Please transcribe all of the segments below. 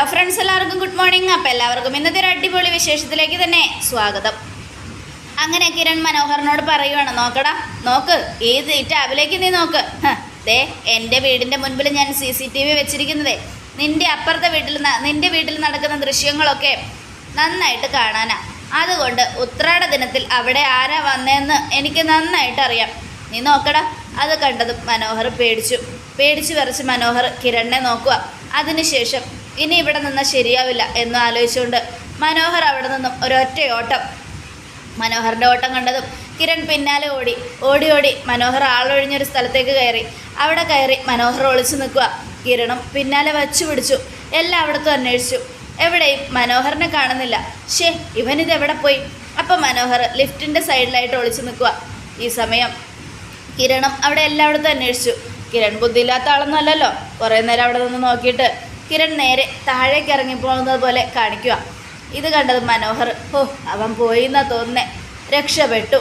Hello friends എല്ലാവർക്കും good morning അപ്പോൾ എല്ലാവർക്കും ഇന്നത്തെ ഒരു അടിപൊളി വിശേഷത്തിലേക്ക് തന്നെ സ്വാഗതം. അങ്ങനെ കിരൺ മനോഹറിനോട് പറയുവാണ് നോക്കടാ നോക്ക് ഈ ടാബിലേക്ക് നീ നോക്ക്? ദേ എന്റെ വീടിന്റെ മുൻപിൽ ഞാൻ സി സി ടി വി വെച്ചിരിക്കുന്നതേ. നിന്റെ അപ്പുറത്തെ വീട്ടിൽ നിന്റെ വീട്ടിൽ നടക്കുന്ന ദൃശ്യങ്ങളൊക്കെ നന്നായിട്ട് കാണാനാ. അതുകൊണ്ട് ഉത്രാട ദിനത്തിൽ അവിടെ ആരാ വന്നതെന്ന് എനിക്ക് നന്നായിട്ട് അറിയാം. നീ നോക്കടാ അത് കണ്ടതും മനോഹർ പേടിച്ചു. പേടിച്ചു വരച്ച് മനോഹർ കിരണിനെ നോക്കുക. അതിനുശേഷം ഇനി ഇവിടെ നിന്നാൽ ശരിയാവില്ല എന്ന് ആലോചിച്ചുകൊണ്ട് മനോഹർ അവിടെ നിന്നും ഒരൊറ്റ ഓട്ടം. മനോഹറിന്റെ ഓട്ടം കണ്ടതും കിരൺ പിന്നാലെ ഓടി ഓടി ഓടി മനോഹർ ആളൊഴിഞ്ഞൊരു സ്ഥലത്തേക്ക് കയറി. അവിടെ കയറി മനോഹർ ഒളിച്ചു നിൽക്കുക. കിരണും പിന്നാലെ വച്ചു പിടിച്ചു. എല്ലാം അവിടത്തും അന്വേഷിച്ചു. എവിടെയും മനോഹറിനെ കാണുന്നില്ല. ഷേ ഇവനിത് എവിടെ പോയി? അപ്പം മനോഹർ ലിഫ്റ്റിന്റെ സൈഡിലായിട്ട് ഒളിച്ചു നിൽക്കുക. ഈ സമയം കിരണം അവിടെ എല്ലായിടത്തും അന്വേഷിച്ചു. കിരൺ ബുദ്ധിയില്ലാത്ത ആളൊന്നും അല്ലല്ലോ. കുറേ നേരം അവിടെ നിന്ന് നോക്കിയിട്ട് കിരൺ നേരെ താഴേക്ക് ഇറങ്ങിപ്പോകുന്നത് പോലെ കാണിക്കുക. ഇത് കണ്ടത് മനോഹർ. ഓ അവൻ പോയി എന്നാ തോന്നുന്നേ. രക്ഷപ്പെട്ടു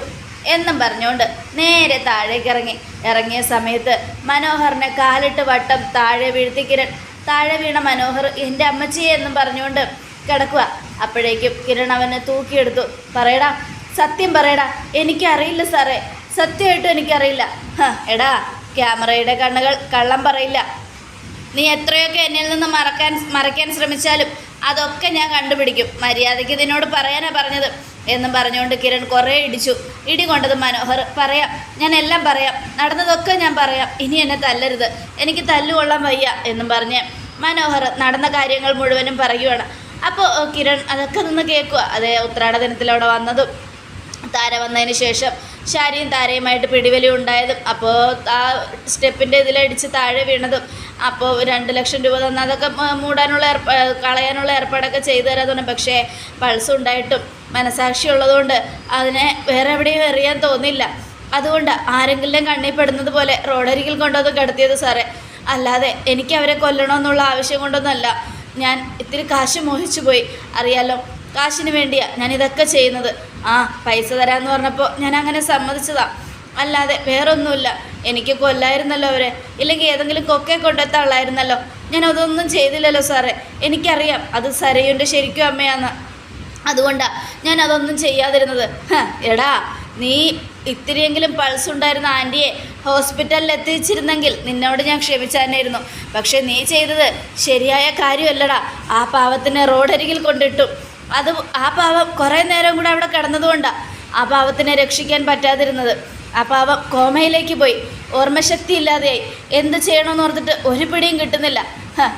എന്നും പറഞ്ഞുകൊണ്ട് നേരെ താഴേക്ക് ഇറങ്ങി. ഇറങ്ങിയ സമയത്ത് മനോഹറിനെ കാലിട്ട് വട്ടം താഴെ വീഴ്ത്തി കിരൺ. താഴെ വീണ മനോഹർ എന്റെ അമ്മച്ചിയെ എന്നും പറഞ്ഞുകൊണ്ട് കിടക്കുക. അപ്പോഴേക്കും കിരൺ അവനെ തൂക്കിയെടുത്തു. പറയടാ സത്യം പറയടാ എനിക്കറിയില്ല സാറേ. സത്യമായിട്ടും എനിക്കറിയില്ല. എടാ ക്യാമറയുടെ കണ്ണുകൾ കള്ളം പറയില്ല. നീ എത്രയൊക്കെ എന്നിൽ നിന്ന് മറക്കാൻ മറയ്ക്കാൻ ശ്രമിച്ചാലും അതൊക്കെ ഞാൻ കണ്ടുപിടിക്കും. മര്യാദയ്ക്ക് ഇതിനോട് പറയാനാ പറഞ്ഞത്. എന്നും പറഞ്ഞുകൊണ്ട് കിരൺ കുറേ ഇടിച്ചു. ഇടി കൊണ്ടത് മനോഹർ പറയാം. ഞാൻ എല്ലാം പറയാം. നടന്നതൊക്കെ ഞാൻ പറയാം. ഇനി എന്നെ തല്ലരുത്. എനിക്ക് തല്ലുകൊള്ളാൻ വയ്യ എന്നും പറഞ്ഞ് മനോഹർ നടന്ന കാര്യങ്ങൾ മുഴുവനും പറയുകയാണ് അപ്പോൾ കിരൺ അതൊക്കെ നിന്ന് കേൾക്കുക. അതേ ഉത്രാട ദിനത്തിലവിടെ വന്നതും താര വന്നതിന് ശേഷം ശാരിയും താരയുമായിട്ട് പിടിവലി ഉണ്ടായതും അപ്പോൾ ആ സ്റ്റെപ്പിന്റെ ഇതിലടിച്ച് താഴെ വീണതും അപ്പോൾ രണ്ട് ലക്ഷം രൂപ തന്ന അതൊക്കെ മൂടാനുള്ള കളയാനുള്ള ഏർപ്പാടൊക്കെ ചെയ്തു തരാതുകൊണ്ട് പക്ഷേ പൾസ് ഉണ്ടായിട്ടും മനസാക്ഷി ഉള്ളതുകൊണ്ട് അതിനെ വേറെ എവിടെയും എറിയാൻ തോന്നില്ല അതുകൊണ്ട് ആരെങ്കിലും കണ്ണിൽ പെടുന്നത് പോലെ റോഡരികിൽ കൊണ്ടുവന്ന് കിടത്തിയത് സാറേ. അല്ലാതെ എനിക്ക് അവരെ കൊല്ലണമെന്നുള്ള ആവശ്യം കൊണ്ടൊന്നുമല്ല. ഞാൻ ഇത്തിരി കാശ് മോഹിച്ചു പോയി അറിയാലോ കാശിന് വേണ്ടിയാണ് ഞാനിതൊക്കെ ചെയ്യുന്നത്. ആ പൈസ തരാമെന്ന് പറഞ്ഞപ്പോൾ ഞാൻ അങ്ങനെ സമ്മതിച്ചതാ. അല്ലാതെ വേറൊന്നുമില്ല. എനിക്ക് കൊല്ലായിരുന്നല്ലോ അവരെ. ഇല്ലെങ്കിൽ ഏതെങ്കിലും കൊക്കെ കൊണ്ടെത്താളായിരുന്നല്ലോ ഞാൻ അതൊന്നും ചെയ്തില്ലല്ലോ സാറേ. എനിക്കറിയാം അത് സരയുന്റെ ശരിക്കും അമ്മയാന്ന്. അതുകൊണ്ടാണ് ഞാൻ അതൊന്നും ചെയ്യാതിരുന്നത്. എടാ നീ ഇത്തിരിയെങ്കിലും പൾസ് ഉണ്ടായിരുന്ന ആന്റിയെ ഹോസ്പിറ്റലിൽ എത്തിച്ചിരുന്നെങ്കിൽ നിന്നോട് ഞാൻ ക്ഷമിച്ചാനായിരുന്നു. പക്ഷെ നീ ചെയ്തത് ശരിയായ കാര്യമല്ലടാ. ആ പാവത്തിനെ റോഡരികിൽ കൊണ്ടിട്ടു. അത് ആ പാവം കുറേ നേരം കൂടെ അവിടെ കിടന്നതുകൊണ്ടാണ് ആ പാവത്തിനെ രക്ഷിക്കാൻ പറ്റാതിരുന്നത്. ആ പാവം കോമയിലേക്ക് പോയി. ഓർമ്മശക്തി ഇല്ലാതെയായി. എന്ത് ചെയ്യണമെന്ന് ഓർത്തിട്ട് ഒരു പിടിയും കിട്ടുന്നില്ല.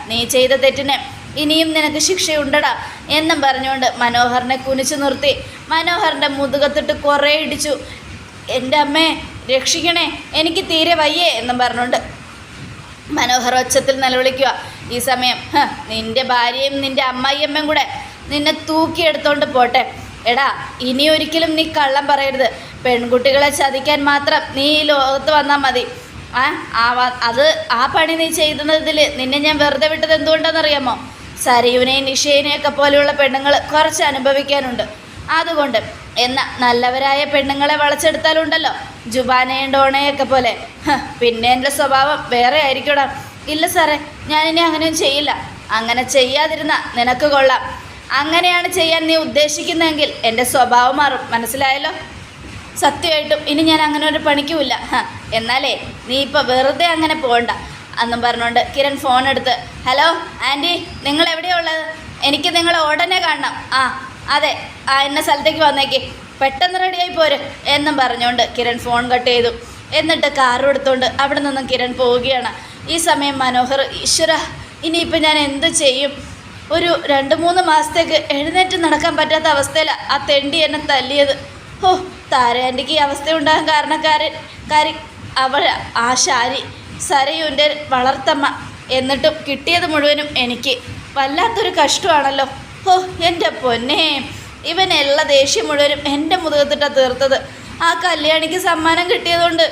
നീ ചെയ്ത തെറ്റിനെ ഇനിയും നിനക്ക് ശിക്ഷയുണ്ടടാ എന്നും പറഞ്ഞുകൊണ്ട് മനോഹറിനെ കുനിച്ചു നിർത്തി. മനോഹറിന്റെ മുതുകത്തിട്ട് കുറേ ഇടിച്ചു. എന്റെ അമ്മേ രക്ഷിക്കണേ എനിക്ക് തീരെ വയ്യേ എന്നും പറഞ്ഞുകൊണ്ട് മനോഹർ ഒച്ചത്തിൽ നിലവിളിക്കുക ഈ സമയം നിന്റെ ഭാര്യയും നിന്റെ അമ്മായിയമ്മയും കൂടെ നിന്നെ തൂക്കിയെടുത്തോണ്ട് പോട്ടെ. എടാ ഇനി ഒരിക്കലും നീ കള്ളം പറയരുത്. പെൺകുട്ടികളെ ചതിക്കാൻ മാത്രം നീ ഈ ലോകത്ത് വന്നാൽ മതി. ആ അത് ആ പണി നീ ചെയ്യുന്നതിൽ നിന്നെ ഞാൻ വെറുതെ വിട്ടത് എന്തുകൊണ്ടാണെന്നറിയാമോ? സരയുവിനെയും നിഷേനെയൊക്കെ പോലെയുള്ള പെണ്ണുങ്ങൾ കുറച്ച് അനുഭവിക്കാനുണ്ട്. അതുകൊണ്ട് എന്ന നല്ലവരായ പെണ്ണുങ്ങളെ വളച്ചെടുത്താലുണ്ടല്ലോ. ജുബാനയും ഡോണയൊക്കെ പോലെ. പിന്നെ എന്റെ സ്വഭാവം വേറെ ആയിരിക്കണം ഇല്ല സാറേ ഞാനിനി അങ്ങനെയും ചെയ്യില്ല. അങ്ങനെ ചെയ്യാതിരുന്ന നിനക്ക് കൊള്ളാം. അങ്ങനെയാണ് ചെയ്യാൻ നീ ഉദ്ദേശിക്കുന്നതെങ്കിൽ എന്റെ സ്വഭാവം മാറും. മനസ്സിലായല്ലോ? സത്യമായിട്ടും ഇനി ഞാൻ അങ്ങനെ ഒരു പണിക്കുമില്ല. എന്നാലേ നീ ഇപ്പോൾ വെറുതെ അങ്ങനെ പോകണ്ട അന്നും പറഞ്ഞുകൊണ്ട് കിരൺ ഫോൺ എടുത്ത് ഹലോ ആന്റി നിങ്ങൾ എവിടെയുള്ളത് എനിക്ക് നിങ്ങളെ ഉടനെ കാണണം. ആ അതെ ആ എന്ന സ്ഥലത്തേക്ക് വന്നേക്ക്. പെട്ടെന്ന് റെഡിയായി പോര് എന്നും പറഞ്ഞുകൊണ്ട് കിരൺ ഫോൺ കട്ട് ചെയ്തു. എന്നിട്ട് കാറും എടുത്തുകൊണ്ട് അവിടെ നിന്നും കിരൺ പോവുകയാണ്. ഈ സമയം മനോഹർ ഈശ്വര ഇനിയിപ്പോൾ ഞാൻ എന്ത് ചെയ്യും? ഒരു രണ്ട് മൂന്ന് മാസത്തേക്ക് എഴുന്നേറ്റ് നടക്കാൻ പറ്റാത്ത അവസ്ഥയിലാണ് ആ തെണ്ടി എന്നെ തല്ലിയത്. ഓ താരാന്റിക്ക് ഈ അവസ്ഥ ഉണ്ടാകാൻ കാരണക്കാരൻ കാരി അവൾ ആ ശാരി സരയുന്റെ വളർത്തമ്മ എന്നിട്ടും കിട്ടിയത് മുഴുവനും എനിക്ക്. വല്ലാത്തൊരു കഷ്ടമാണല്ലോ. ഓ എന്റെ പൊന്നെ ഇവനെല്ലാ ദേഷ്യം മുഴുവനും എന്റെ മുതുകത്തിട്ടാണ് തീർത്തത്. ആ കല്യാണിക്ക് സമ്മാനം കിട്ടിയതുകൊണ്ട്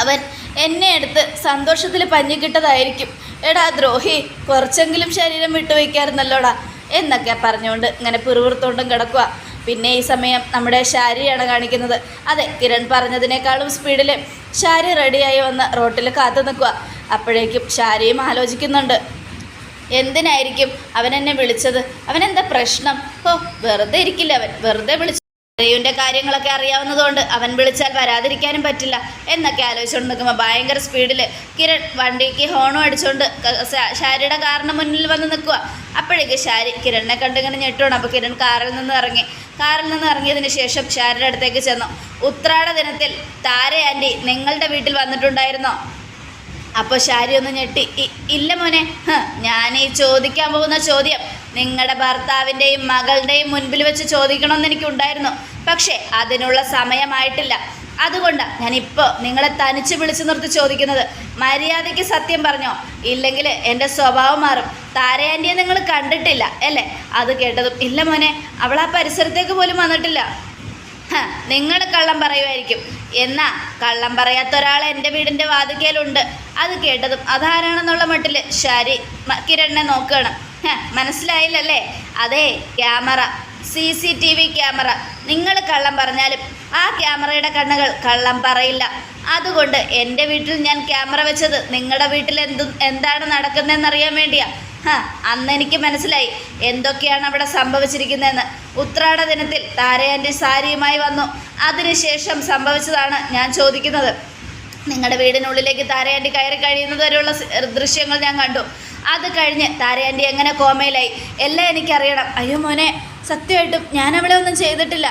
അവൻ എന്നെ എടുത്ത് സന്തോഷത്തിൽ പഞ്ഞിക്കിട്ടതായിരിക്കും. എടാ ദ്രോഹി കുറച്ചെങ്കിലും ശരീരം വിട്ടുവയ്ക്കാറുന്നല്ലോടാ എന്നൊക്കെ പറഞ്ഞുകൊണ്ട് ഇങ്ങനെ പിറുവിറുത്തോണ്ടും കിടക്കുക പിന്നെ ഈ സമയം നമ്മുടെ ശാരിയാണ് കാണിക്കുന്നത്. അതെ കിരൺ പറഞ്ഞതിനേക്കാളും സ്പീഡിൽ ശാരി റെഡിയായി വന്ന് റോട്ടിൽ കാത്തു നിൽക്കുക അപ്പോഴേക്കും ശാരിയും ആലോചിക്കുന്നുണ്ട്. എന്തിനായിരിക്കും അവൻ എന്നെ വിളിച്ചത്? അവനെന്താ പ്രശ്നം? ഓ വെറുതെ ഇരിക്കില്ല അവൻ? വെറുതെ വിളിച്ചു രയുവിന്റെ കാര്യങ്ങളൊക്കെ അറിയാവുന്നതുകൊണ്ട് അവൻ വിളിച്ചാൽ വരാതിരിക്കാനും പറ്റില്ല എന്നൊക്കെ ആലോചിച്ചുകൊണ്ട് നിൽക്കുമ്പോൾ ഭയങ്കര സ്പീഡിൽ കിരൺ വണ്ടിക്ക് ഹോണും അടിച്ചുകൊണ്ട് ഷാരിയുടെ കാറിന് മുന്നിൽ വന്ന് നിൽക്കുക അപ്പോഴേക്ക് ഷാരി കിരണിനെ കണ്ടിങ്ങനെ ഞെട്ടുവാണ്. അപ്പോൾ കിരൺ കാറിൽ നിന്ന് ഇറങ്ങി. കാറിൽ നിന്ന് ഇറങ്ങിയതിന് ശേഷം ഷാരിയുടെ അടുത്തേക്ക് ചെന്നു. ഉത്രാട ദിനത്തിൽ താര ആന്റി നിങ്ങളുടെ വീട്ടിൽ വന്നിട്ടുണ്ടായിരുന്നോ? അപ്പോൾ ഷാരി ഒന്ന് ഞെട്ടി. ഇല്ല മോനെ. ഞാൻ ഈ ചോദിക്കാൻ പോകുന്ന ചോദ്യം നിങ്ങളുടെ ഭർത്താവിന്റെയും മകളുടെയും മുൻപിൽ വെച്ച് ചോദിക്കണമെന്ന് എനിക്കുണ്ടായിരുന്നു. പക്ഷേ അതിനുള്ള സമയമായിട്ടില്ല. അതുകൊണ്ടാണ് ഞാനിപ്പോൾ നിങ്ങളെ തനിച്ച് വിളിച്ചു നിർത്തി ചോദിക്കുന്നത്. മര്യാദയ്ക്ക് സത്യം പറഞ്ഞോ? ഇല്ലെങ്കിൽ എന്റെ സ്വഭാവം മാറും. താരയാന്റിയെ നിങ്ങൾ കണ്ടിട്ടില്ല അല്ലേ? അത് കേട്ടതും ഇല്ല മോനെ അവൾ ആ പരിസരത്തേക്ക് പോലും വന്നിട്ടില്ല. നിങ്ങൾ കള്ളം പറയുമായിരിക്കും എന്നാ കള്ളം പറയാത്ത ഒരാൾ എന്റെ വീടിന്റെ വാതുക്കയിലുണ്ട് അത് കേട്ടതും അതാരാണെന്നുള്ള മട്ടിൽ ശരി കിരണിനെ നോക്കുകയാണ് ഹ, മനസ്സിലായില്ലല്ലേ? അതെ camera C C T V camera. നിങ്ങൾ കള്ളം പറഞ്ഞാലും ആ ക്യാമറയുടെ കണ്ണുകൾ കള്ളം പറയില്ല. അതുകൊണ്ട് എന്റെ വീട്ടിൽ ഞാൻ ക്യാമറ വെച്ചത് നിങ്ങളുടെ വീട്ടിൽ എന്തും എന്താണ് നടക്കുന്നതെന്നറിയാൻ വേണ്ടിയാ. ഹാ അന്ന് എനിക്ക് മനസ്സിലായി എന്തൊക്കെയാണ് അവിടെ സംഭവിച്ചിരിക്കുന്നതെന്ന്. ഉത്രാട ദിനത്തിൽ താരയാന്റെ സാരിയുമായി വന്നു. അതിനുശേഷം സംഭവിച്ചതാണ് ഞാൻ ചോദിക്കുന്നത്. നിങ്ങളുടെ വീടിനുള്ളിലേക്ക് താരയാന്റെ കയറി കഴിയുന്നത് വരെയുള്ള ദൃശ്യങ്ങൾ ഞാൻ കണ്ടു. അത് കഴിഞ്ഞ് താരയാന്റി എങ്ങനെ കോമയിലായി? എല്ലാം എനിക്കറിയണം. അയ്യോ മോനെ സത്യമായിട്ടും ഞാൻ അവളെ ഒന്നും ചെയ്തിട്ടില്ല.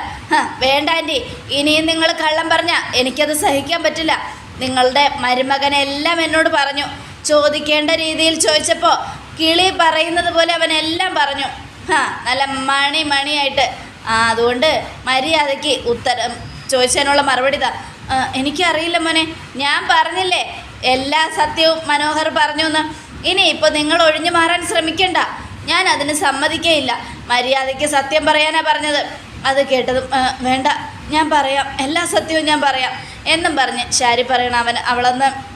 വേണ്ട ആന്റി. ഇനിയും നിങ്ങൾ കള്ളം പറഞ്ഞാൽ എനിക്കത് സഹിക്കാൻ പറ്റില്ല. നിങ്ങളുടെ മരുമകനെല്ലാം എന്നോട് പറഞ്ഞു. ചോദിക്കേണ്ട രീതിയിൽ ചോദിച്ചപ്പോൾ കിളി പറയുന്നത് പോലെ അവൻ എല്ലാം പറഞ്ഞു. നല്ല മണി മണിയായിട്ട്. ആ അതുകൊണ്ട് മര്യാദയ്ക്ക് ഉത്തരം ചോദിച്ചതിനുള്ള മറുപടി താ "ആ, എനിക്കറിയില്ല മോനെ. ഞാൻ പറഞ്ഞില്ലേ? എല്ലാ സത്യവും മനോഹർ പറഞ്ഞു എന്ന് ഇനി ഇപ്പോൾ നിങ്ങൾ ഒഴിഞ്ഞു മാറാൻ ശ്രമിക്കണ്ട. ഞാൻ അതിന് സമ്മതിക്കേയില്ല. മര്യാദയ്ക്ക് സത്യം പറയാനാ പറഞ്ഞത്. അത് കേട്ടതും വേണ്ട. ഞാൻ പറയാം. എല്ലാ സത്യവും ഞാൻ പറയാം. എന്നും പറഞ്ഞ് ശാരി പറയണം അവൻ അവളന്ന്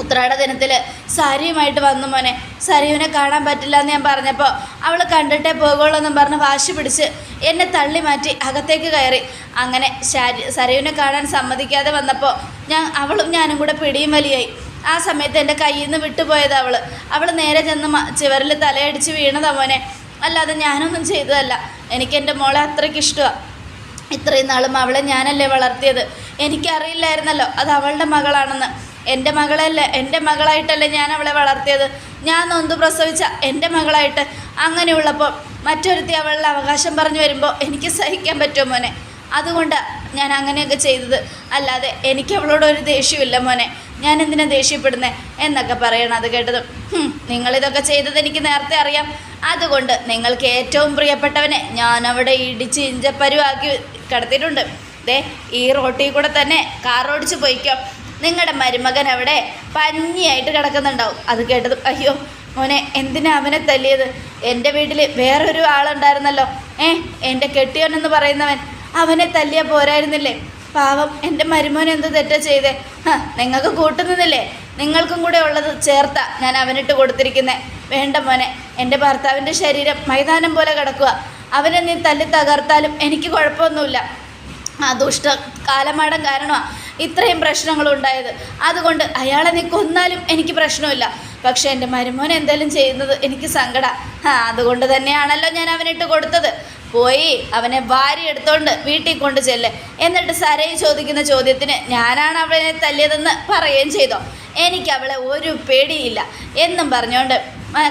ഉത്രാട ദിനത്തിൽ സാരിയുമായിട്ട് വന്നു മോനെ. സരിയുവിനെ കാണാൻ പറ്റില്ല എന്ന് ഞാൻ പറഞ്ഞപ്പോൾ അവൾ കണ്ടിട്ടേ പോകുള്ളൂ എന്നും പറഞ്ഞ് വാശി പിടിച്ച് എന്നെ തള്ളി മാറ്റി അകത്തേക്ക് കയറി. അങ്ങനെ ശാരി സരയുവിനെ കാണാൻ സമ്മതിക്കാതെ വന്നപ്പോൾ ഞാൻ അവളും ഞാനും കൂടെ പിടിയും വലിയായി. ആ സമയത്ത് എന്റെ കയ്യിൽ നിന്ന് വിട്ടുപോയത് അവൾ അവൾ നേരെ ചെന്ന് ചിവരിൽ തലയടിച്ച് വീണതാ മോനെ. അല്ലാതെ ഞാനൊന്നും ചെയ്തതല്ല. എനിക്ക് എന്റെ മോളെ അത്രയ്ക്ക് ഇഷ്ടമാണ് ഇത്രയും നാളും അവളെ ഞാനല്ലേ വളർത്തിയത്? എനിക്കറിയില്ലായിരുന്നല്ലോ. അത് അവളുടെ മകളാണെന്ന്. എന്റെ മകളല്ലേ എന്റെ മകളായിട്ടല്ലേ ഞാൻ അവളെ വളർത്തിയത്? ഞാൻ നൊന്ത് പ്രസവിച്ച എന്റെ മകളായിട്ട് അങ്ങനെയുള്ളപ്പോൾ മറ്റൊരുത്തി അവളുടെ അവകാശം പറഞ്ഞു വരുമ്പോൾ എനിക്ക് സഹിക്കാൻ പറ്റുമോ മോനെ? അതുകൊണ്ടാണ് ഞാൻ അങ്ങനെയൊക്കെ ചെയ്തത്. അല്ലാതെ എനിക്ക് അവളോട് ഒരു ദേഷ്യമില്ല മോനെ. ഞാൻ എന്തിനാ ദേഷ്യപ്പെടുന്നത് എന്നൊക്കെ പറയണം അത് കേട്ടതും. "ഹും, നിങ്ങളിതൊക്കെ ചെയ്തത് എനിക്ക് നേരത്തെ അറിയാം. അതുകൊണ്ട് നിങ്ങൾക്ക് ഏറ്റവും പ്രിയപ്പെട്ടവനെ ഞാൻ അവിടെ ഇടിച്ച് ഇഞ്ചപ്പരുവാക്കി കിടത്തിയിട്ടുണ്ട്. ദേ ഈ റോട്ടിൽ കൂടെ തന്നെ കാർ ഓടിച്ച് പോയിക്കോ. നിങ്ങളുടെ മരുമകൻ അവിടെ പഞ്ഞിയായിട്ട് കിടക്കുന്നുണ്ടാവും. അത് കേട്ടത് അയ്യോ മോനെ എന്തിനാ അവനെ തല്ലിയത്? എന്റെ വീട്ടിൽ വേറൊരു ആളുണ്ടായിരുന്നല്ലോ. ഏ എന്റെ കെട്ടിയോനെന്ന് പറയുന്നവൻ. അവനെ തല്ലിയ പോരായിരുന്നില്ലേ? പാവം എന്റെ മരുമോൻ എന്ത് തെറ്റാ ചെയ്തേ? നിങ്ങൾക്ക് കൂട്ടുന്നില്ലേ? നിങ്ങൾക്കും കൂടെ ഉള്ളത് ചേർത്ത ഞാൻ അവനിട്ട് കൊടുത്തിരിക്കുന്നേ. വേണ്ട മോനെ എന്റെ ഭർത്താവിന്റെ ശരീരം മൈതാനം പോലെ കിടക്കുക. അവനെ നീ തല്ലി തകർത്താലും എനിക്ക് കുഴപ്പമൊന്നുമില്ല. ആ ദുഷ്ട കാലമാടം കാരണമാണ് ഇത്രയും പ്രശ്നങ്ങളുണ്ടായത് അതുകൊണ്ട് അയാളെ നീ കൊന്നാലും എനിക്ക് പ്രശ്നമില്ല. പക്ഷെ എന്റെ മരുമോൻ എന്തെങ്കിലും ചെയ്യുന്നത് എനിക്ക് സങ്കട. അതുകൊണ്ട് തന്നെയാണല്ലോ ഞാൻ അവനിട്ട് കൊടുത്തത്. പോയി അവനെ ഭാര്യ എടുത്തോണ്ട് വീട്ടിൽ കൊണ്ട് ചെല്ല്. എന്നിട്ട് സരയി ചോദിക്കുന്ന ചോദ്യത്തിന് ഞാനാണ് അവനെ തല്ലിയതെന്ന് പറയുകയും ചെയ്തോ? എനിക്ക് അവളെ ഒരു പേടിയില്ല എന്നും പറഞ്ഞുകൊണ്ട്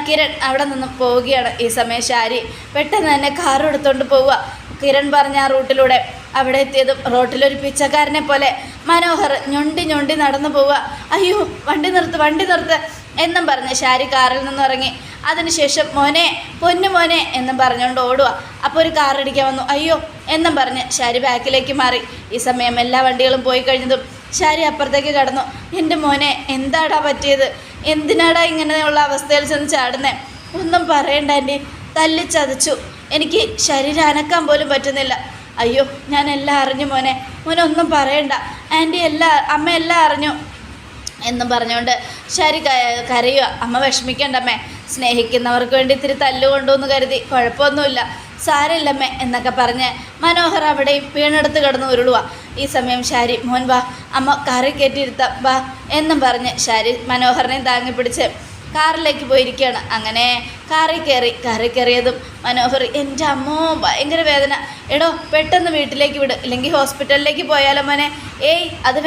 കിരൺ അവിടെ നിന്ന് പോവുകയാണ് ഈ സമയം ശാരി. പെട്ടെന്ന് തന്നെ കാർ എടുത്തുകൊണ്ട് പോവുക. കിരൺ പറഞ്ഞ ആ റൂട്ടിലൂടെ അവിടെ എത്തിയതും റോട്ടിലൊരു പിച്ചക്കാരനെ പോലെ മനോഹർ ഞൊണ്ടി ഞൊണ്ടി നടന്നു പോവുക. അയ്യോ വണ്ടി നിർത്ത് വണ്ടി നിർത്ത്. എന്നും പറഞ്ഞ് ശാരി കാറിൽ നിന്ന് ഇറങ്ങി അതിനുശേഷം മോനെ പൊന്നു മോനെ എന്നും പറഞ്ഞുകൊണ്ട് ഓടുക. അപ്പോൾ ഒരു കാർ ഇടിക്കാൻ വന്നു. അയ്യോ എന്നും പറഞ്ഞ് ശാരി ബാക്കിലേക്ക് മാറി. ഈ സമയം എല്ലാ വണ്ടികളും പോയി കഴിഞ്ഞതും ശാരി അപ്പുറത്തേക്ക് കടന്നു. എന്റെ മോനെ എന്താടാ പറ്റിയത്? എന്തിനാടാ ഇങ്ങനെയുള്ള അവസ്ഥയിൽ ചെന്ന് ചാടുന്നേ? ഒന്നും പറയണ്ട എന്റെ തല്ലിച്ചതച്ചു എനിക്ക് ശരീരം അനക്കാൻ പോലും പറ്റുന്നില്ല. അയ്യോ ഞാൻ എല്ലാം അറിഞ്ഞു മോനെ. മോനെ ഒന്നും പറയണ്ട. ആന്റി എല്ലാം അമ്മ എല്ലാം അറിഞ്ഞു. എന്നും പറഞ്ഞുകൊണ്ട് ശരി കരയുക. അമ്മ വിഷമിക്കണ്ടമ്മേ. സ്നേഹിക്കുന്നവർക്ക് വേണ്ടി ഇത്തിരി തല്ലുകൊണ്ടുവന്ന് കരുതി. കുഴപ്പമൊന്നുമില്ല. സാരമില്ലമ്മേ എന്നൊക്കെ പറഞ്ഞ് മനോഹർ അവിടെയും വീണെടുത്ത് കിടന്ന് ഉരുളുക ഈ സമയം ശാരി മോൻ വാ. അമ്മ കറി കയറ്റിയിരുത്താം വാ. എന്നും പറഞ്ഞ് ശാരി മനോഹറിനെ താങ്ങി പിടിച്ച് കാറിലേക്ക് പോയിരിക്കുകയാണ്. അങ്ങനെ കാറിൽ കയറി കാറിൽ കയറിയതും മനോഹർ എന്റെ അമ്മോ ഭയങ്കര വേദന. എടോ പെട്ടെന്ന് വീട്ടിലേക്ക് വിട്. ഇല്ലെങ്കിൽ ഹോസ്പിറ്റലിലേക്ക് പോയാലോ മോനെ. ഏയ് അത്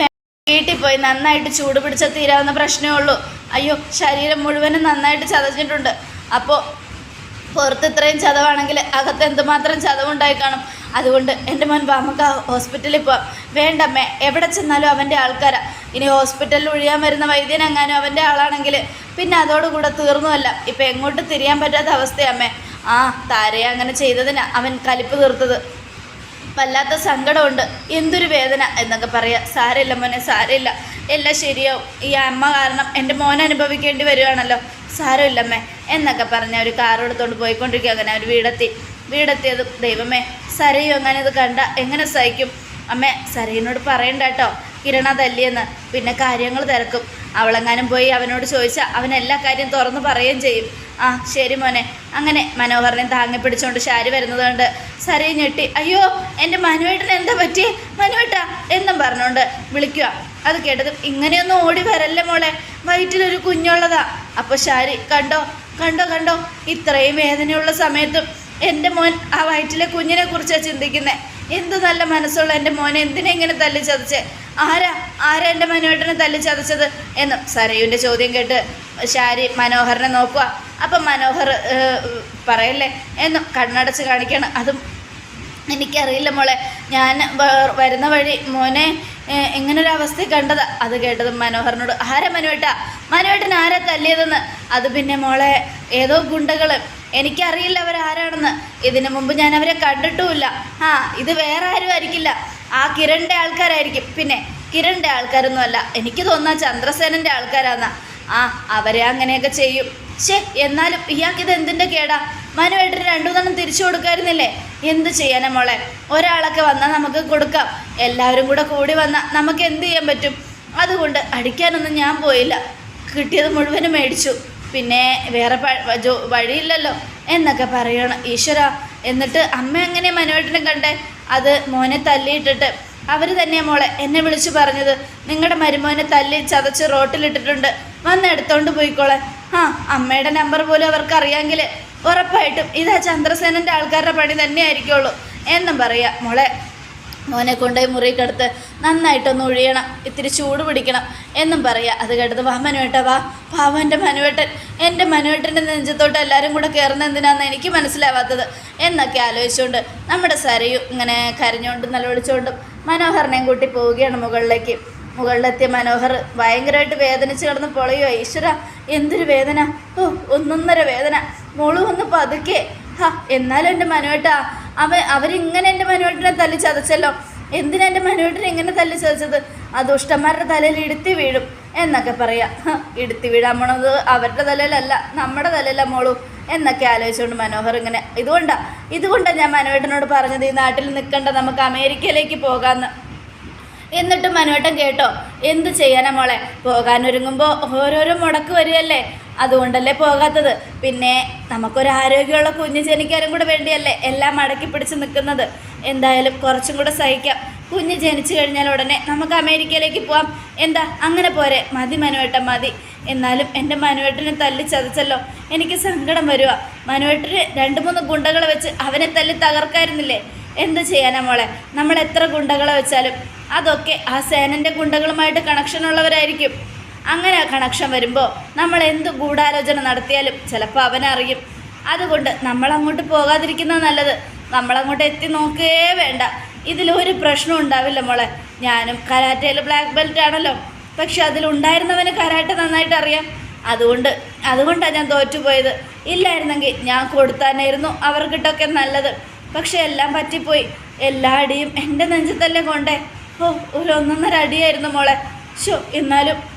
വീട്ടിൽ പോയി നന്നായിട്ട് ചൂട് പിടിച്ചാൽ തീരാവുന്ന പ്രശ്നമേ ഉള്ളൂ. അയ്യോ ശരീരം മുഴുവനും നന്നായിട്ട് ചതച്ചിട്ടുണ്ട് അപ്പോൾ പുറത്ത് ഇത്രയും ചതവാണെങ്കിൽ അകത്ത് എന്തുമാത്രം ചതവുണ്ടായി കാണും? അതുകൊണ്ട് എന്റെ മോൻ ബാമക്ക ഹോസ്പിറ്റലിൽ പോവാം. വേണ്ടമ്മേ എവിടെ ചെന്നാലും അവന്റെ ആൾക്കാരാ. ഇനി ഹോസ്പിറ്റലിൽ ഒഴിയാൻ വരുന്ന വൈദ്യൻ വൈദ്യനെങ്ങാനും അവന്റെ ആളാണെങ്കിൽ പിന്നെ അതോടുകൂടെ തീർന്നുമല്ല ഇപ്പം എങ്ങോട്ട് തിരിയാൻ പറ്റാത്ത അവസ്ഥയമ്മേ ആ താരയെ അങ്ങനെ ചെയ്തതിനാ അവൻ കലിപ്പ് തീർത്തത്. വല്ലാത്ത സങ്കടമുണ്ട്. എന്തൊരു വേദന എന്നൊക്കെ പറയാ. സാരമില്ല മോനെ സാരമില്ല. എല്ലാം ശരിയാവും. ഈ അമ്മ കാരണം എന്റെ മോൻ അനുഭവിക്കേണ്ടി വരുവാണല്ലോ. സാരമില്ലമ്മേ എന്നൊക്കെ പറഞ്ഞ് അവർ കാറെടുത്തോണ്ട് പോയിക്കൊണ്ടിരിക്കുക അങ്ങനെ അവർ വീടെത്തി. വീടെത്തിയതും ദൈവമേ സരയും അങ്ങനെ ഇത് കണ്ട എങ്ങനെ സഹിക്കും? അമ്മേ സരയിനോട് പറയണ്ട കേട്ടോ. കിരണ തല്ലിയെന്ന് പിന്നെ കാര്യങ്ങൾ തിരക്കും. അവളെങ്ങാനും പോയി അവനോട് ചോദിച്ചാൽ അവൻ എല്ലാ കാര്യം തുറന്നു പറയുകയും ചെയ്യും. ആ ശരി മോനെ. അങ്ങനെ മനോഹറിനെ താങ്ങി പിടിച്ചുകൊണ്ട് ശാരി വരുന്നതുകൊണ്ട് സരയെ ഞെട്ടി. അയ്യോ എന്റെ മനുവേട്ടന് എന്താ പറ്റി മനുവേട്ട എന്നും പറഞ്ഞുകൊണ്ട് വിളിക്കുക അത് കേട്ടതും ഇങ്ങനെയൊന്നും ഓടി വരല്ലേ മോളെ. വയറ്റിലൊരു കുഞ്ഞുള്ളതാ. അപ്പോൾ ശാരി കണ്ടോ കണ്ടോ കണ്ടോ? ഇത്രയും വേദനയുള്ള സമയത്തും എന്റെ മോൻ ആ വയറ്റിലെ കുഞ്ഞിനെ കുറിച്ചാണ് ചിന്തിക്കുന്നത് എന്ത് നല്ല മനസ്സുള്ള എന്റെ മോനെ എന്തിനെ ഇങ്ങനെ തല്ലി ചതച്ചേ? ആരാ? ആരാ എന്റെ മനോഹരനെ തല്ലി ചതച്ചത്? എന്നും സരയുവിന്റെ ചോദ്യം കേട്ട് ശാരി മനോഹരനെ നോക്കുക. അപ്പം മനോഹർ പറയല്ലേ? എന്നും കണ്ണടച്ച് കാണിക്കണം. അതും എനിക്കറിയില്ല മോളെ. ഞാൻ വരുന്ന വഴി മോനെ ഏഹ്, ഇങ്ങനൊരവസ്ഥ കണ്ടതാ. അത് കേട്ടത് മനോഹരനോട് ആരാ മനുവേട്ട? മനുവേട്ടൻ ആരാ തല്ലിയതെന്ന്? അത് പിന്നെ മോളെ ഏതോ ഗുണ്ടകൾ എനിക്കറിയില്ല അവരാരാണെന്ന്. ഇതിനു മുമ്പ് ഞാൻ അവരെ കണ്ടിട്ടുമില്ല. ആ ഇത് വേറെ ആരും ആയിരിക്കില്ല ആ കിരണിന്റെ ആൾക്കാരായിരിക്കും. പിന്നെ കിരണിന്റെ ആൾക്കാരൊന്നുമല്ല എനിക്ക് തോന്നാ ചന്ദ്രസേനന്റെ ആൾക്കാരാന്ന. ആ അവരെ അങ്ങനെയൊക്കെ ചെയ്യും. ശേ എന്നാലും ഇയാൾക്കിത് എന്തിന്റെ കേടാ? മനുവേട്ടന് രണ്ടു മൂന്നെണ്ണം തിരിച്ചു കൊടുക്കായിരുന്നില്ലേ? എന്ത് ചെയ്യാനാ മോളെ? ഒരാളൊക്കെ വന്നാൽ നമുക്ക് കൊടുക്കാം. എല്ലാവരും കൂടെ കൂടി വന്നാൽ നമുക്ക് എന്ത് ചെയ്യാൻ പറ്റും? അതുകൊണ്ട് അടിക്കാനൊന്നും ഞാൻ പോയില്ല. കിട്ടിയത് മുഴുവനും മേടിച്ചു. പിന്നെ വേറെ വഴിയില്ലല്ലോ. എന്നൊക്കെ പറയണം. ഈശ്വര എന്നിട്ട് അമ്മ എങ്ങനെ മനുവേട്ടനെ കണ്ടേ? അത് മോനെ തല്ലിയിട്ടിട്ട്. അവർ തന്നെ മോളെ എന്നെ വിളിച്ചു പറഞ്ഞത്. നിങ്ങളുടെ മരുമോനെ തല്ലി ചതച്ച് റോട്ടിലിട്ടിട്ടുണ്ട്. വന്ന് എടുത്തോണ്ട് പോയിക്കോളെ. ആ അമ്മയുടെ നമ്പർ പോലും അവർക്ക് അറിയാമെങ്കിൽ ഉറപ്പായിട്ടും ഇതാ ചന്ദ്രസേനന്റെ ആൾക്കാരുടെ പണി തന്നെയായിരിക്കുള്ളൂ. എന്നും പറയാ മോളെ. മോനെ കൊണ്ടുപോയി മുറിക്കടുത്ത് നന്നായിട്ടൊന്ന് ഒഴിയണം ഇത്തിരി ചൂട് പിടിക്കണം എന്നും പറയുക അത് കേട്ടത് വാ മനുവേട്ട വാ. പാവ എന്റെ മനുവേട്ടൻ. എന്റെ മനുവേട്ടന്റെ നെഞ്ചത്തോട്ട് എല്ലാവരും കൂടെ കയറുന്ന എന്തിനാന്ന് എനിക്ക് മനസ്സിലാവാത്തത്. എന്നൊക്കെ ആലോചിച്ചുകൊണ്ട് നമ്മുടെ സരയും ഇങ്ങനെ കരഞ്ഞുകൊണ്ടും നിലവിളിച്ചുകൊണ്ടും മനോഹരനെയും കൂട്ടി പോവുകയാണ് മുകളിലേക്ക്. മുകളിലെത്തിയ മനോഹർ ഭയങ്കരമായിട്ട് വേദനിച്ച് കിടന്ന് പൊളയോ ഈശ്വര എന്തൊരു വേദന. ഓ ഒന്നൊന്നര വേദന. മോൾ ഒന്ന് പതുക്കെ. ഹാ എന്നാലും എന്റെ മനുവേട്ടാ അവ അവരിങ്ങനെ എന്റെ മനുവേട്ടനെ തല്ലി ചതച്ചല്ലോ? എന്തിനാ എന്റെ മനുവേട്ടനെ ഇങ്ങനെ തല്ലി ചതച്ചത്? ആ ദുഷ്ടന്മാരുടെ തലയിൽ ഇടുത്തി വീഴും എന്നൊക്കെ പറയാം. ഇടുത്തി വീഴാൻ പോണത് അവരുടെ തലയിലല്ല നമ്മുടെ തലയില മോളു എന്നൊക്കെ ആലോചിച്ചുകൊണ്ട് മനോഹർ ഇങ്ങനെ ഇതുകൊണ്ടാണ് ഇതുകൊണ്ടാണ് ഞാൻ മനുവേട്ടനോട് പറഞ്ഞത് ഈ നാട്ടിൽ നിൽക്കണ്ട നമുക്ക് അമേരിക്കയിലേക്ക് പോകാമെന്ന് എന്നിട്ട് മനുവേട്ടൻ കേട്ടോ എന്ത് ചെയ്യാനാ മോളെ? പോകാനൊരുങ്ങുമ്പോൾ ഓരോരോ മുടക്ക് വരികയല്ലേ? അതുകൊണ്ടല്ലേ പോകാത്തത്. പിന്നെ നമുക്കൊരു ആരോഗ്യമുള്ള കുഞ്ഞ് ജനിക്കാനും കൂടെ വേണ്ടിയല്ലേ എല്ലാം അടക്കി പിടിച്ച് നിൽക്കുന്നത്. എന്തായാലും കുറച്ചും കൂടെ സഹിക്കാം. കുഞ്ഞ് ജനിച്ചു കഴിഞ്ഞാൽ ഉടനെ നമുക്ക് അമേരിക്കയിലേക്ക് പോവാം. എന്താ? അങ്ങനെ പോരെ. മതി മനുവേട്ടൻ മതി. എന്നാലും എന്റെ മനുവേട്ടനെ തല്ലി ചതച്ചല്ലോ. എനിക്ക് സങ്കടം വരുക മനുവേട്ടന് രണ്ട് മൂന്ന് ഗുണ്ടകളെ വെച്ച് അവനെ തല്ലി തകർക്കായിരുന്നില്ലേ? എന്ത് ചെയ്യാനാ മോളെ? നമ്മൾ എത്ര ഗുണ്ടകളെ വെച്ചാലും അതൊക്കെ ആ സേനന്റെ ഗുണ്ടകളുമായിട്ട് കണക്ഷൻ ഉള്ളവരായിരിക്കും. അങ്ങനെ കണക്ഷൻ വരുമ്പോൾ നമ്മൾ എന്ത് ഗൂഢാലോചന നടത്തിയാലും ചിലപ്പോൾ അവനറിയും. അതുകൊണ്ട് നമ്മളങ്ങോട്ട് പോകാതിരിക്കുന്നത് നല്ലത്. നമ്മളങ്ങോട്ട് എത്തി നോക്കുകയേ വേണ്ട. ഇതിലൊരു പ്രശ്നം ഉണ്ടാവില്ല മോളെ. ഞാനും കരാറ്റയിൽ ബ്ലാക്ക് ബെൽറ്റ് ആണല്ലോ. പക്ഷെ അതിലുണ്ടായിരുന്നവന് കരാട്ട നന്നായിട്ട് അറിയാം അതുകൊണ്ട് അതുകൊണ്ടാണ് ഞാൻ തോറ്റുപോയത്. ഇല്ലായിരുന്നെങ്കിൽ ഞാൻ കൊടുത്താനായിരുന്നു അവർക്കിട്ടൊക്കെ നല്ലത്. പക്ഷെ എല്ലാം പറ്റിപ്പോയി. എല്ലാ അടിയും എന്റെ നെഞ്ചത്തല്ലേ കൊണ്ടേ. ഓ ഒരു ഒന്നൊന്നര അടിയായിരുന്നു മോളെ. ഷോ എന്നാലും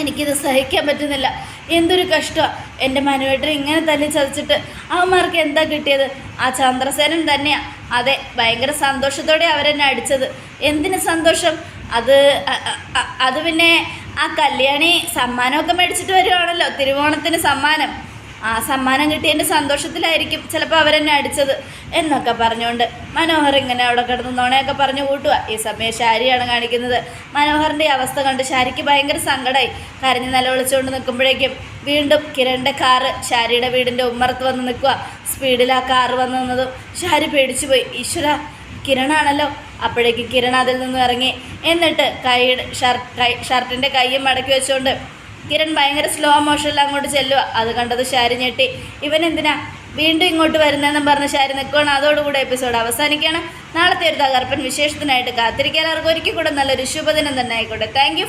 എനിക്കിത് സഹിക്കാൻ പറ്റുന്നില്ല. എന്തൊരു കഷ്ടമാണ് എന്റെ മനുവേട്ടർ ഇങ്ങനെ തല്ലി ചതച്ചിട്ട് അവന്മാർക്ക് എന്താ കിട്ടിയത്? ആ ചന്ദ്രസേനൻ തന്നെയാണ് അതെ ഭയങ്കര സന്തോഷത്തോടെ അവരെന്നെ അടിച്ചത്. എന്തിന് സന്തോഷം? അത് അത് പിന്നെ ആ കല്യാണി സമ്മാനമൊക്കെ മേടിച്ചിട്ട് വരുവാണല്ലോ. തിരുവോണത്തിന് സമ്മാനം. ആ സമ്മാനം കിട്ടിയതിന്റെ സന്തോഷത്തിലായിരിക്കും ചിലപ്പോൾ അവരെന്നെ അടിച്ചത് എന്നൊക്കെ പറഞ്ഞുകൊണ്ട് മനോഹർ ഇങ്ങനെ അവിടെ കിടന്ന് നോണയൊക്കെ പറഞ്ഞു കൂട്ടുക ഈ സമയം ശാരിയാണ് കാണിക്കുന്നത്. മനോഹറിന്റെ അവസ്ഥ കണ്ട് ശാരിക്ക് ഭയങ്കര സങ്കടമായി കരഞ്ഞ് നിലവിളിച്ചുകൊണ്ട് നിൽക്കുമ്പോഴേക്കും വീണ്ടും കിരണിന്റെ കാറ് ശാരിയുടെ വീടിന്റെ ഉമ്മറത്ത് വന്ന് നിൽക്കുക സ്പീഡിൽ ആ കാറ് വന്ന് നിന്നതും ശാരി പേടിച്ചു പോയി ഈശ്വര കിരണാണല്ലോ. അപ്പോഴേക്ക് കിരൺ അതിൽ നിന്ന് ഇറങ്ങി. എന്നിട്ട് കൈ ഷർട്ട് ഷർട്ടിന്റെ കൈയും മടക്കി വെച്ചുകൊണ്ട് കിരൺ ഭയങ്കര സ്ലോ മോഷനിൽ അങ്ങോട്ട് ചെല്ലുക അത് കണ്ടത് ഷാരി ഞെട്ടി. ഇവൻ എന്തിനാ വീണ്ടും ഇങ്ങോട്ട് വരുന്നതെന്നും പറഞ്ഞ ഷാരി നിൽക്കുകയാണ് അതോടുകൂടെ എപ്പിസോഡ് അവസാനിക്കുകയാണ്. നാളത്തെ ഒരു തകർപ്പൻ വിശേഷത്തിനായിട്ട് കാത്തിരിക്കാൻ അവർക്ക് ഒരിക്കൽ കൂടെ നല്ലൊരു ശുഭദിനം തന്നെ ആയിക്കോട്ടെ. താങ്ക്